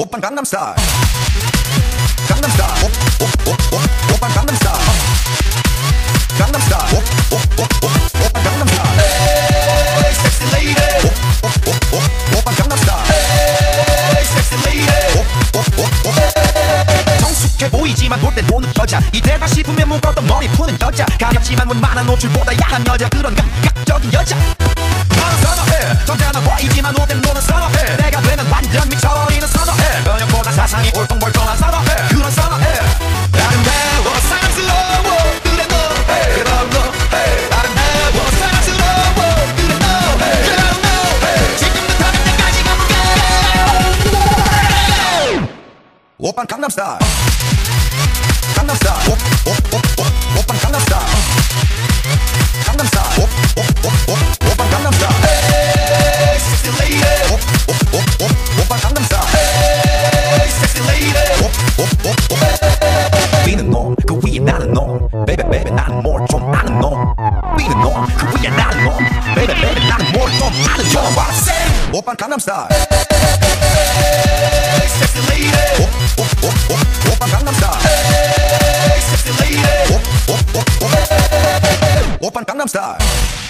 오빤 강남스타일 강남스타일 오빤 강남스타일 강남스타일 오빤 강남스타일 오, 오, 오, 오빤 강남스타일 오, 오, 오. 성숙해 보이지만 볼때 노는 여자 이때가 싶으면 묶었던 머리 푸는 여자 가볍지만 원만한 노출보다 야한 여자 그런 감각적인 여자 나는 선호해 점잖아 보이지만 노는 노는 선호해 오빤 강남스타일 강남스타일 오, 오, 오, 오, 오빤 강남스타일 강남스타일 오, 오, 오, 오, 오빤 강남스타일 Hey, sexy lady 오, 오, 오, 오, 오빤 강남스타일 Hey, sexy lady 오, 오, 오, 오. 위는 놈그 위에 나는 놈 Baby baby 나는 뭘 좀 아는 놈 위는 놈그 위에 나는 놈 Baby baby 나는 뭘 좀 아는 놈 You know what I'm saying 오빤 강남스타일 Open Gangnam Style.